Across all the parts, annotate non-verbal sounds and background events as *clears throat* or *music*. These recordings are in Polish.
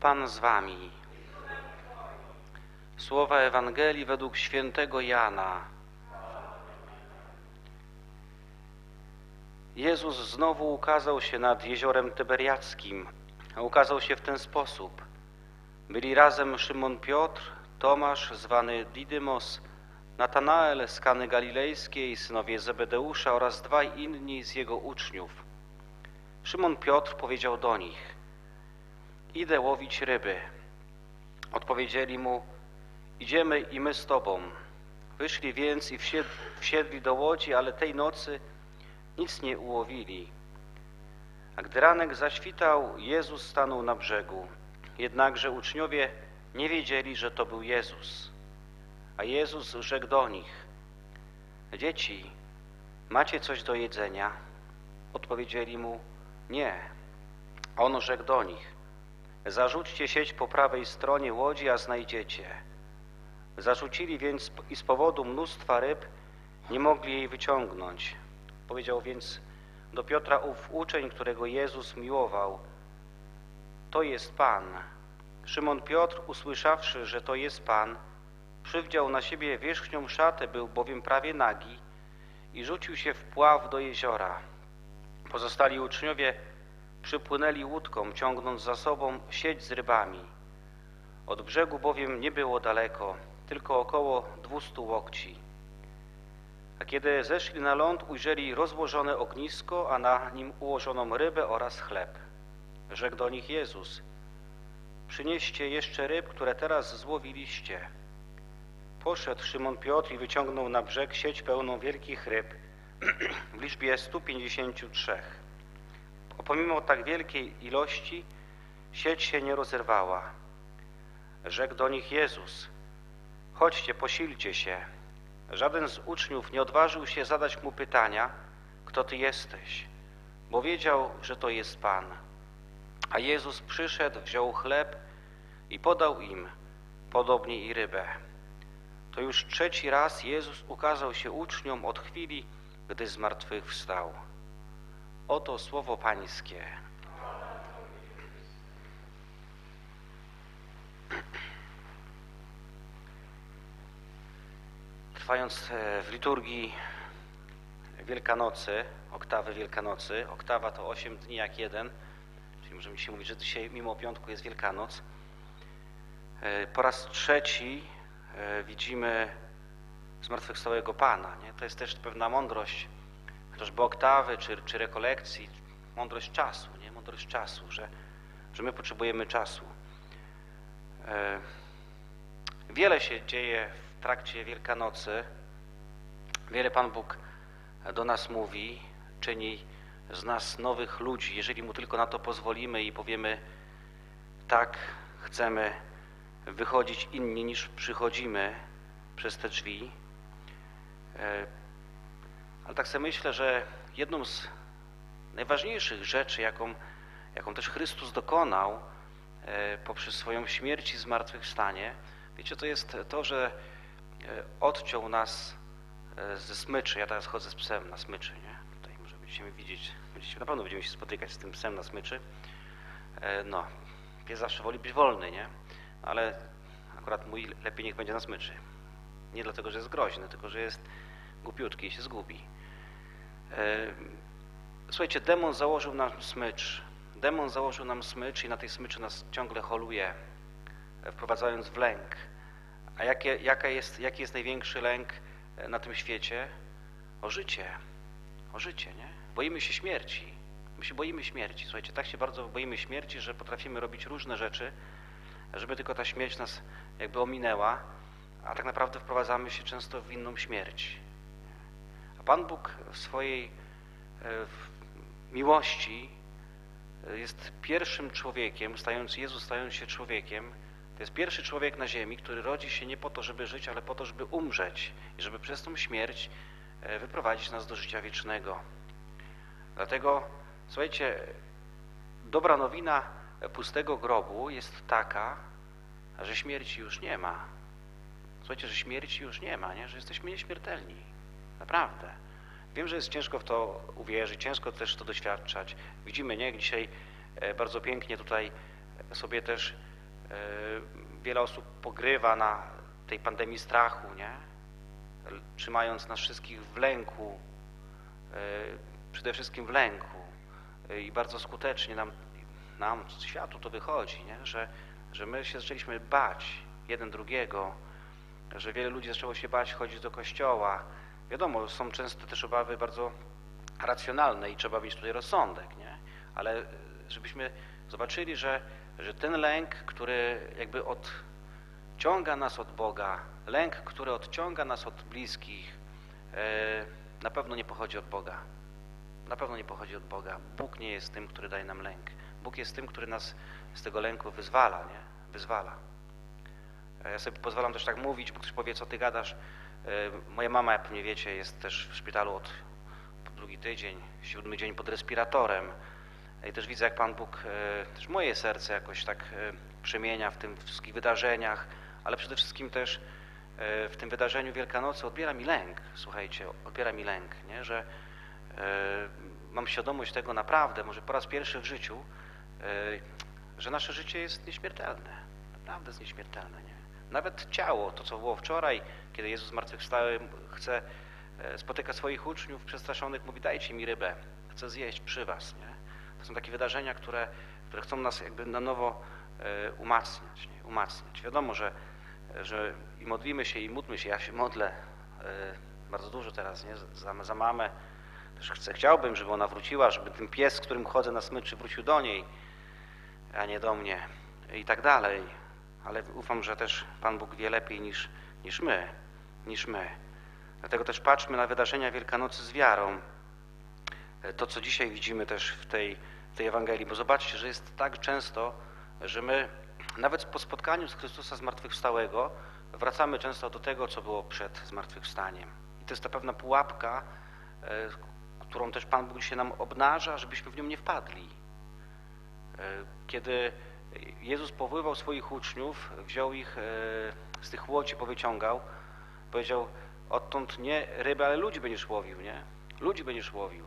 Pan z wami. Słowa Ewangelii według świętego Jana. Jezus znowu ukazał się nad jeziorem Tyberiackim, ukazał się w ten sposób. Byli razem Szymon Piotr, Tomasz zwany Didymos, Natanael z Kany Galilejskiej, synowie Zebedeusza oraz dwaj inni z jego uczniów. Szymon Piotr powiedział do nich: Idę łowić ryby. Odpowiedzieli mu: Idziemy i my z tobą. Wyszli więc i wsiedli, do łodzi, ale tej nocy nic nie ułowili. A gdy ranek zaświtał, Jezus stanął na brzegu. Jednakże uczniowie nie wiedzieli, że to był Jezus. A Jezus rzekł do nich: Dzieci, macie coś do jedzenia? Odpowiedzieli mu: Nie. On rzekł do nich: Zarzućcie sieć po prawej stronie łodzi, a znajdziecie. Zarzucili więc i z powodu mnóstwa ryb nie mogli jej wyciągnąć. Powiedział więc do Piotra ów uczeń, którego Jezus miłował: To jest Pan. Szymon Piotr, usłyszawszy, że to jest Pan, przywdział na siebie wierzchnią szatę, był bowiem prawie nagi i rzucił się w pław do jeziora. Pozostali uczniowie przypłynęli łódką, ciągnąc za sobą sieć z rybami. Od brzegu bowiem nie było daleko, tylko około dwustu łokci. A kiedy zeszli na ląd, ujrzeli rozłożone ognisko, a na nim ułożoną rybę oraz chleb. Rzekł do nich Jezus: Przynieście jeszcze ryb, które teraz złowiliście. Poszedł Szymon Piotr i wyciągnął na brzeg sieć pełną wielkich ryb w liczbie 153. Pomimo tak wielkiej ilości sieć się nie rozerwała. Rzekł do nich Jezus: Chodźcie, posilcie się. Żaden z uczniów nie odważył się zadać mu pytania, kto ty jesteś, bo wiedział, że to jest Pan. A Jezus przyszedł, wziął chleb i podał im, podobnie i rybę. To już trzeci raz Jezus ukazał się uczniom od chwili, gdy zmartwychwstał. Oto słowo Pańskie. Trwając e, w liturgii Wielkanocy, oktawy Wielkanocy, oktawa to 8 dni jak jeden, czyli możemy dzisiaj mówić, że dzisiaj mimo piątku jest Wielkanoc. E, Po raz trzeci e, widzimy zmartwychwstałego Pana. Nie? To jest też pewna mądrość, chociażby oktawy czy, czy rekolekcji, mądrość czasu, nie? mądrość czasu, że, że my potrzebujemy czasu. E, Wiele się dzieje w trakcie Wielkanocy. Wiele Pan Bóg do nas mówi, czyni z nas nowych ludzi, jeżeli Mu tylko na to pozwolimy i powiemy tak, chcemy wychodzić inni niż przychodzimy przez te drzwi. Ale tak sobie myślę, że jedną z najważniejszych rzeczy, jaką, jaką też Chrystus dokonał e, poprzez swoją śmierć i zmartwychwstanie, wiecie, to jest to, że e, odciął nas e, ze smyczy. Ja teraz chodzę z psem na smyczy, nie? Tutaj może będziemy widzieć, będziecie, na pewno będziemy się spotykać z tym psem na smyczy. No, pies zawsze woli być wolny, nie? Ale akurat mój lepiej niech będzie na smyczy. Nie dlatego, że jest groźny, tylko że jest głupiutki się zgubi. E, Słuchajcie, demon założył nam smycz. Demon założył nam smycz i na tej smyczy nas ciągle holuje, e, wprowadzając w lęk. A jakie, jaka jest, jaki jest największy lęk e, na tym świecie? O życie. O życie, nie? Boimy się śmierci. My się boimy śmierci. Słuchajcie, tak się bardzo boimy śmierci, że potrafimy robić różne rzeczy, żeby tylko ta śmierć nas jakby ominęła, a tak naprawdę wprowadzamy się często w inną śmierć. Pan Bóg w swojej e, miłości e, jest pierwszym człowiekiem, stając Jezus stając się człowiekiem, to jest pierwszy człowiek na ziemi, który rodzi się nie po to, żeby żyć, ale po to, żeby umrzeć i żeby przez tą śmierć e, wyprowadzić nas do życia wiecznego. Dlatego, słuchajcie, dobra nowina pustego grobu jest taka, że śmierci już nie ma. Słuchajcie, że śmierci już nie ma, nie? że jesteśmy nieśmiertelni. Naprawdę. Wiem, że jest ciężko w to uwierzyć, ciężko też to doświadczać. Widzimy, nie? Dzisiaj e, bardzo pięknie tutaj sobie też Wiele osób pogrywa na tej pandemii strachu, nie? Trzymając nas wszystkich w lęku, e, przede wszystkim w lęku. E, I bardzo skutecznie nam, nam światu to wychodzi, nie? Że, że my się zaczęliśmy bać jeden drugiego, że wiele ludzi zaczęło się bać chodzić do kościoła. Wiadomo, są często też obawy bardzo racjonalne i trzeba mieć tutaj rozsądek, nie? Ale e, żebyśmy zobaczyli, że, że ten lęk, który jakby odciąga nas od Boga, lęk, który odciąga nas od bliskich, e, na pewno nie pochodzi od Boga. Na pewno nie pochodzi od Boga. Bóg nie jest tym, który daje nam lęk. Bóg jest tym, który nas z tego lęku wyzwala, nie? Wyzwala. Ja sobie pozwalam też tak mówić, bo ktoś powie, co ty gadasz. E, Moja mama, jak pewnie wiecie, jest też w szpitalu od drugi tydzień, siódmy dzień pod respiratorem. I też widzę, jak Pan Bóg e, też moje serce jakoś tak e, przemienia w tym wszystkich wydarzeniach, ale przede wszystkim też e, w tym wydarzeniu Wielkanocy odbiera mi lęk, słuchajcie, odbiera mi lęk, nie? że e, mam świadomość tego naprawdę, może po raz pierwszy w życiu, e, że nasze życie jest nieśmiertelne, naprawdę jest nieśmiertelne. Nie? Nawet ciało, to co było wczoraj, kiedy Jezus zmartwychwstały, chce e, spotyka swoich uczniów przestraszonych, mówi dajcie mi rybę, chcę zjeść przy was. Nie? To są takie wydarzenia, które, które chcą nas jakby na nowo e, umacniać, nie? umacniać. Wiadomo, że, że i modlimy się i módlmy się, ja się modlę e, bardzo dużo teraz nie? Za, za mamę, też chcę, chciałbym, żeby ona wróciła, żeby ten pies, z którym chodzę na smyczy, wrócił do niej, a nie do mnie i tak dalej. Ale ufam, że też Pan Bóg wie lepiej niż, niż my, niż my. Dlatego też patrzmy na wydarzenia Wielkanocy z wiarą. E, To, co dzisiaj widzimy też w tej, w tej Ewangelii, bo zobaczcie, że jest tak często, że my nawet po spotkaniu z Chrystusa Zmartwychwstałego wracamy często do tego, co było przed zmartwychwstaniem. I to jest ta pewna pułapka, e, którą też Pan Bóg dzisiaj nam obnaża, żebyśmy w nią nie wpadli. E, Kiedy Jezus powoływał swoich uczniów, wziął ich z tych łodzi, powyciągał, powiedział, odtąd nie ryby, ale ludzi będziesz łowił, nie? Ludzi będziesz łowił.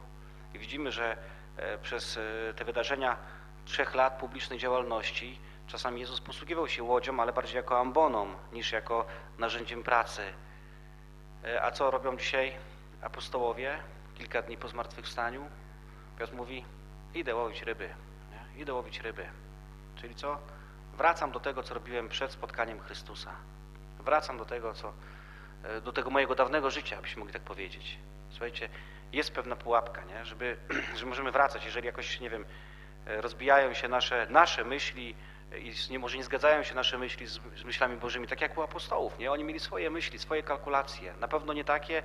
I widzimy, że e, przez e, te wydarzenia trzech lat publicznej działalności czasami Jezus posługiwał się łodzią, ale bardziej jako amboną niż jako narzędziem pracy. E, A co robią dzisiaj apostołowie kilka dni po zmartwychwstaniu? Piotr mówi, idę łowić ryby, nie? idę łowić ryby. Czyli co? Wracam do tego, co robiłem przed spotkaniem Chrystusa. Wracam do tego, co, do tego mojego dawnego życia, byśmy mogli tak powiedzieć. Słuchajcie, jest pewna pułapka, nie? Żeby, *clears throat* że możemy wracać, jeżeli jakoś, nie wiem, e, rozbijają się nasze, nasze myśli e, i nie, może nie zgadzają się nasze myśli z, z myślami Bożymi, tak jak u apostołów, nie? Oni mieli swoje myśli, swoje kalkulacje, na pewno nie takie,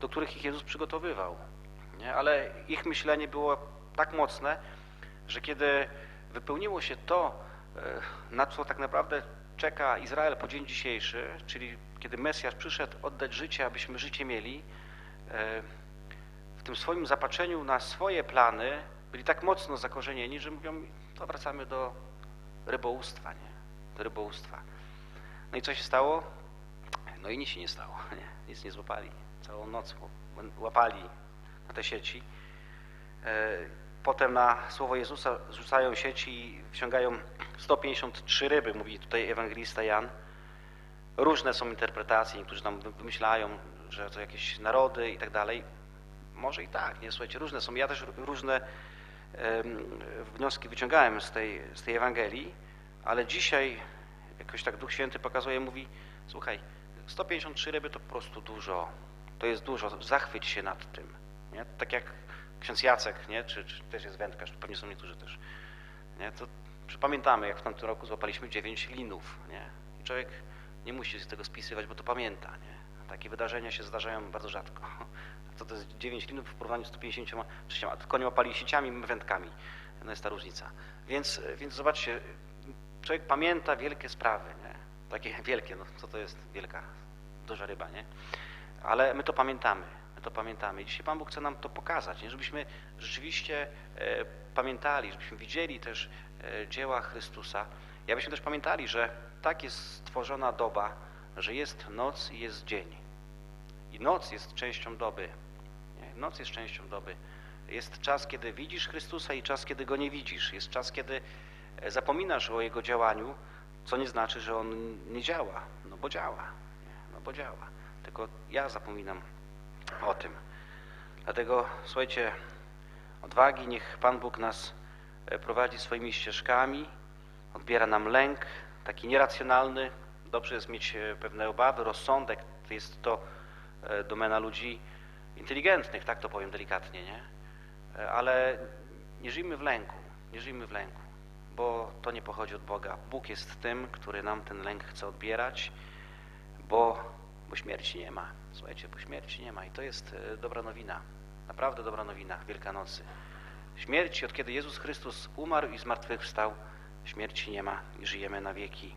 do których ich Jezus przygotowywał, nie? Ale ich myślenie było tak mocne, że kiedy wypełniło się to, e, na co tak naprawdę czeka Izrael po dzień dzisiejszy, czyli kiedy Mesjasz przyszedł oddać życie, abyśmy życie mieli, e, w tym swoim zapatrzeniu na swoje plany byli tak mocno zakorzenieni, że mówią, to wracamy do rybołówstwa, nie? Do rybołówstwa. No i co się stało? No i nic się nie stało, *laughs* nie? Nic nie złapali. Całą noc łapali na te sieci. Potem na słowo Jezusa rzucają sieci i wciągają 153 ryby, mówi tutaj ewangelista Jan. Różne są interpretacje, niektórzy tam wy- wymyślają, że to jakieś narody i tak dalej. Może i tak, nie? Słuchajcie, różne są. Ja też różne wnioski wyciągałem z tej, z tej Ewangelii, ale dzisiaj jakoś tak Duch Święty pokazuje, mówi, słuchaj, 153 ryby to po prostu dużo. To jest dużo, zachwyć się nad tym. Nie? Tak jak ksiądz Jacek, nie? Czy, czy też jest wędkarz, pewnie są niektórzy też. Nie? To czy pamiętamy, jak w tamtym roku złapaliśmy 9 linów. Nie? I człowiek nie musi z tego spisywać, bo to pamięta. Nie? Takie wydarzenia się zdarzają bardzo rzadko. *laughs* Co to jest 9 linów w porównaniu z 153, tylko nie łapali sieciami, my wędkami. No jest ta różnica. Więc, więc zobaczcie, człowiek pamięta wielkie sprawy, nie? Takie wielkie, no co to jest wielka, duża ryba, nie? Ale my to pamiętamy, to pamiętamy. Dzisiaj Pan Bóg chce nam to pokazać, nie? żebyśmy rzeczywiście e, pamiętali, żebyśmy widzieli też e, dzieła Chrystusa. I abyśmy też pamiętali, że tak jest stworzona doba, że jest noc i jest dzień. I noc jest częścią doby. Nie? Noc jest częścią doby. Jest czas, kiedy widzisz Chrystusa i czas, kiedy Go nie widzisz. Jest czas, kiedy e, zapominasz o Jego działaniu, Co nie znaczy, że on nie działa, no bo działa, no bo działa. Tylko ja zapominam o tym. Dlatego, słuchajcie, odwagi, niech Pan Bóg nas e, prowadzi swoimi ścieżkami, odbiera nam lęk, taki nieracjonalny. Dobrze jest mieć e, pewne obawy, rozsądek, jest to e, domena ludzi inteligentnych, tak to powiem delikatnie, nie? Ale nie żyjmy w lęku, nie żyjmy w lęku, bo to nie pochodzi od Boga. Bóg jest tym, który nam ten lęk chce odbierać, bo, bo śmierci nie ma. Słuchajcie, bo śmierci nie ma i to jest e, dobra nowina, naprawdę dobra nowina Wielkanocy. Śmierci, od kiedy Jezus Chrystus umarł i zmartwychwstał, śmierci nie ma i żyjemy na wieki